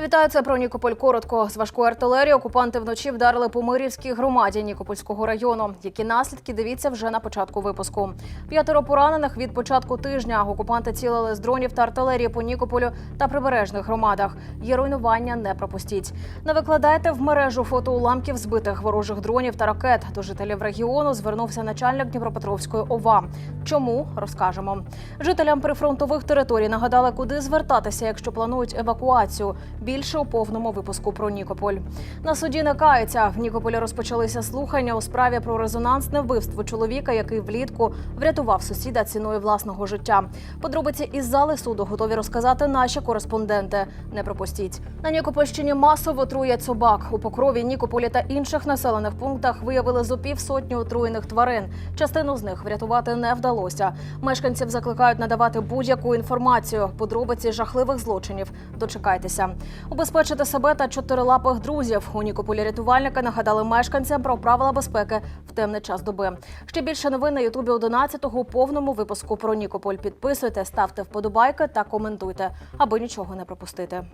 Вітаю, це про Нікополь коротко. З важкої артилерії окупанти вночі вдарили по Мирівській громаді Нікопольського району. Які наслідки дивіться вже на початку випуску. П'ятеро поранених від початку тижня. Окупанти цілили з дронів та артилерії по Нікополю та прибережних громадах. Є руйнування, не пропустіть. Не викладайте в мережу фото уламків збитих ворожих дронів та ракет. До жителів регіону звернувся начальник Дніпропетровської ОВА. Чому розкажемо? Жителям прифронтових територій нагадали, куди звертатися, якщо планують евакуацію. Більше у повному випуску про Нікополь. На суді не каються. В Нікополі розпочалися слухання у справі про резонансне вбивство чоловіка, який влітку врятував сусіда ціною власного життя. Подробиці із зали суду готові розказати наші кореспонденти. Не пропустіть. На Нікопольщині масово труять собак. У Покрові, Нікополі та інших населених пунктах виявили зо півсотні отруєних тварин. Частину з них врятувати не вдалося. Мешканців закликають надавати будь-яку інформацію. Подробиці жахливих злочинів. Дочекайтеся. Убезпечити себе та чотирилапих друзів. У Нікополі рятувальники нагадали мешканцям про правила безпеки в темний час доби. Ще більше новин на Ютубі 11-го у повному випуску про Нікополь. Підписуйте, ставте вподобайки та коментуйте, аби нічого не пропустити.